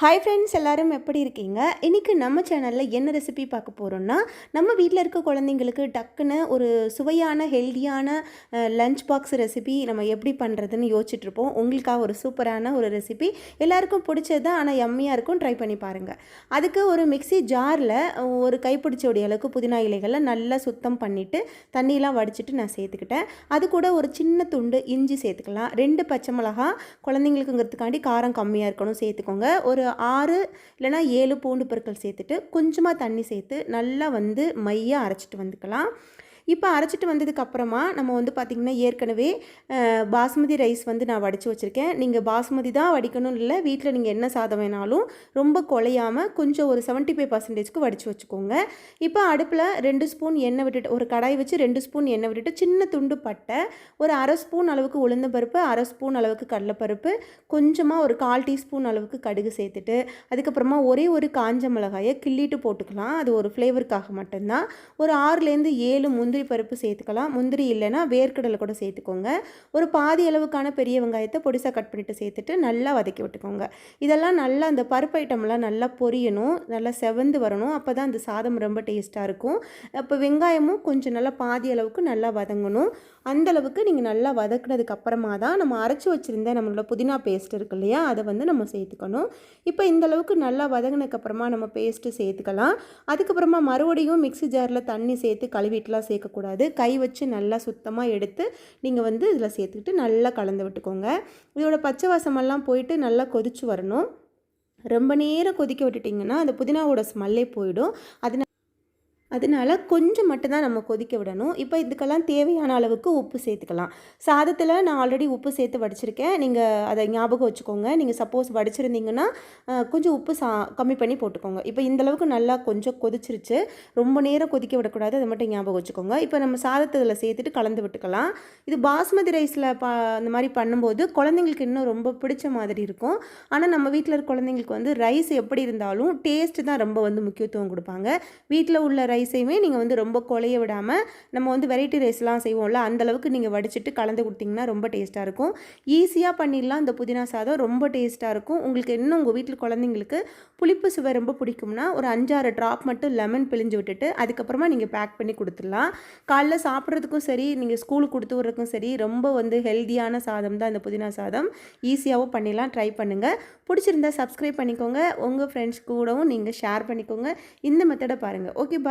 Hi friends எல்லோரும் எப்படி இருக்கீங்க? இன்றைக்கி நம்ம சேனலில் என்ன ரெசிபி பார்க்க போகிறோன்னா நம்ம வீட்டில் இருக்க குழந்தைங்களுக்கு டக்குன்னு ஒரு சுவையான ஹெல்தியான லஞ்ச் பாக்ஸ் ரெசிபி நம்ம எப்படி பண்ணுறதுன்னு யோசிச்சுட்ருப்போம் உங்களுக்காக ஒரு சூப்பரான ஒரு ரெசிபி எல்லாருக்கும் பிடிச்சது தான் ஆனால் எம்மியாக இருக்கும் ட்ரை பண்ணி பாருங்கள் அதுக்கு ஒரு மிக்ஸி ஜாரில் ஒரு கைப்பிடிச்சோடைய அளவுக்கு புதினா இலைகளை நல்லா சுத்தம் பண்ணிவிட்டு தண்ணியெலாம் வடிச்சிட்டு நான் சேர்த்துக்கிட்டேன். அது கூட ஒரு சின்ன துண்டு இஞ்சி சேர்த்துக்கலாம். ரெண்டு பச்சை மிளகா குழந்தைங்களுக்குங்கிறதுக்காண்டி காரம் கம்மியாக இருக்கணும் சேர்த்துக்கோங்க. ஒரு ஆறு இல்லைனா ஏழு பூண்டு பொருட்கள் சேர்த்துட்டு கொஞ்சமாக தண்ணி சேர்த்து நல்லா வந்து மையாக அரைச்சிட்டு வந்துக்கலாம். இப்போ அரைச்சிட்டு வந்ததுக்கப்புறமா நம்ம வந்து பார்த்திங்கன்னா ஏற்கனவே பாஸ்மதி ரைஸ் வந்து நான் வடித்து வச்சுருக்கேன். நீங்கள் பாஸ்மதி தான் வடிக்கணும்னு இல்லை வீட்டில் நீங்கள் என்ன சாதம் வேணாலும் ரொம்ப குலையாமல் கொஞ்சம் ஒரு செவன்ட்டி ஃபைவ் பர்சன்டேஜ்க்கு வடித்து வச்சுக்கோங்க. இப்போ அடுப்பில் ரெண்டு ஸ்பூன் எண்ணெய் விட்டுட்டு ஒரு கடாய் வச்சு ரெண்டு ஸ்பூன் எண்ணெய் விட்டுட்டு சின்ன துண்டு பட்டை ஒரு அரை ஸ்பூன் அளவுக்கு உளுந்த பருப்பு அரை ஸ்பூன் அளவுக்கு கடலைப்பருப்பு கொஞ்சமாக ஒரு கால் டீஸ்பூன் அளவுக்கு கடுகு சேர்த்துட்டு அதுக்கப்புறமா ஒரே ஒரு காஞ்ச மிளகாயை கிள்ளிட்டு போட்டுக்கலாம். அது ஒரு ஃப்ளேவருக்காக மட்டும்தான். ஒரு ஆறுலேருந்து ஏழு முந்திரி முந்திரி பருப்பு சேர்த்துக்கலாம். முந்திரி இல்லைன்னா வேர்க்கடலை கூட சேர்த்துக்கோங்க. ஒரு பாதி அளவுக்கான பெரிய வெங்காயத்தை பொடிசாக கட் பண்ணிவிட்டு சேர்த்துட்டு நல்லா வதக்கி விட்டுக்கோங்க. இதெல்லாம் நல்லா அந்த பருப்பு ஐட்டம்லாம் நல்லா பொரியணும். நல்லா செவந்து வரணும். அப்போ தான் அந்த சாதம் ரொம்ப டேஸ்ட்டாக இருக்கும். அப்போ வெங்காயமும் கொஞ்சம் நல்லா பாதி அளவுக்கு நல்லா வதங்கணும். அந்தளவுக்கு நீங்கள் நல்லா வதக்குனதுக்கு அப்புறமா தான் நம்ம அரைச்சி வச்சுருந்த நம்மளோட புதினா பேஸ்ட் இருக்கு இல்லையா? அதை வந்து நம்ம சேர்த்துக்கணும். இப்போ இந்த அளவுக்கு நல்லா வதங்கினதுக்கப்புறமா நம்ம பேஸ்ட்டு சேர்த்துக்கலாம். அதுக்கப்புறமா மறுபடியும் மிக்ஸி ஜாரில் தண்ணி சேர்த்து கழுவிட்டுலாம் சேர்க்க சேர்க்கக்கூடாது கை வச்சு நல்லா சுத்தமாக எடுத்து நீங்கள் வந்து இதில் சேர்த்துக்கிட்டு நல்லா கலந்து விட்டுக்கோங்க. இதோட பச்சை வாசமெல்லாம் போயிட்டு நல்லா கொதிச்சு வரணும். ரொம்ப நேரம் கொதிக்க விட்டுட்டிங்கன்னா அந்த புதினாவோட ஸ்மெல்லே போயிடும். அதனால் அதனால் கொஞ்சம் மட்டும்தான் நம்ம கொதிக்க விடணும். இப்போ இதுக்கெல்லாம் தேவையான அளவுக்கு உப்பு சேர்த்துக்கலாம். சாதத்தில் நான் ஆல்ரெடி உப்பு சேர்த்து வடிச்சிருக்கேன். நீங்கள் அதை ஞாபகம் வச்சுக்கோங்க. நீங்கள் சப்போஸ் வடிச்சிருந்தீங்கன்னா கொஞ்சம் உப்பு சா கம்மி பண்ணி போட்டுக்கோங்க. இப்போ இந்தளவுக்கு நல்லா கொஞ்சம் கொதிச்சிருச்சு. ரொம்ப நேரம் கொதிக்க விடக்கூடாது. அதை மட்டும் ஞாபகம் வச்சுக்கோங்க. இப்போ நம்ம சாதத்தை இதில் சேர்த்துட்டு கலந்து விட்டுக்கலாம். இது பாஸ்மதி ரைஸில் பா அந்த மாதிரி பண்ணும்போது குழந்தைங்களுக்கு இன்னும் ரொம்ப பிடிச்ச மாதிரி இருக்கும். ஆனால் நம்ம வீட்டில் இருக்க குழந்தைங்களுக்கு வந்து ரைஸ் எப்படி இருந்தாலும் டேஸ்ட்டு தான் ரொம்ப வந்து முக்கியத்துவம் கொடுப்பாங்க. வீட்டில் உள்ள ரைஸ் ரைஸையுமே நீங்கள் வந்து ரொம்ப குழைய விடாமல் நம்ம வந்து வெரைட்டி ரைஸ்லாம் செய்வோம்ல அந்தளவுக்கு நீங்கள் வடிச்சிட்டு கலந்து கொடுத்தீங்கன்னா ரொம்ப டேஸ்ட்டாக இருக்கும். ஈஸியாக பண்ணிடலாம். இந்த புதினா சாதம் ரொம்ப டேஸ்ட்டாக இருக்கும். உங்களுக்கு இன்னும் உங்கள் வீட்டில் குழந்தைங்களுக்கு புளிப்பு சுவை ரொம்ப பிடிக்கும்னா ஒரு அஞ்சாறு ட்ராப் மட்டும் லெமன் பிழிஞ்சு விட்டுட்டு அதுக்கப்புறமா நீங்கள் பேக் பண்ணி கொடுத்துடலாம். காலைல சாப்பிட்றதுக்கும் சரி நீங்கள் ஸ்கூலுக்கு கொடுத்து விட்றதுக்கும் சரி ரொம்ப வந்து ஹெல்த்தியான சாதம் தான் இந்த புதினா சாதம். ஈஸியாகவும் பண்ணிடலாம். ட்ரை பண்ணுங்கள் பிடிச்சிருந்தா சப்ஸ்கிரைப் பண்ணிக்கோங்க. உங்கள் ஃப்ரெண்ட்ஸ் கூடவும் நீங்கள் ஷேர் பண்ணிக்கோங்க. இந்த மெத்தடை பாருங்கள் ஓகே பாய்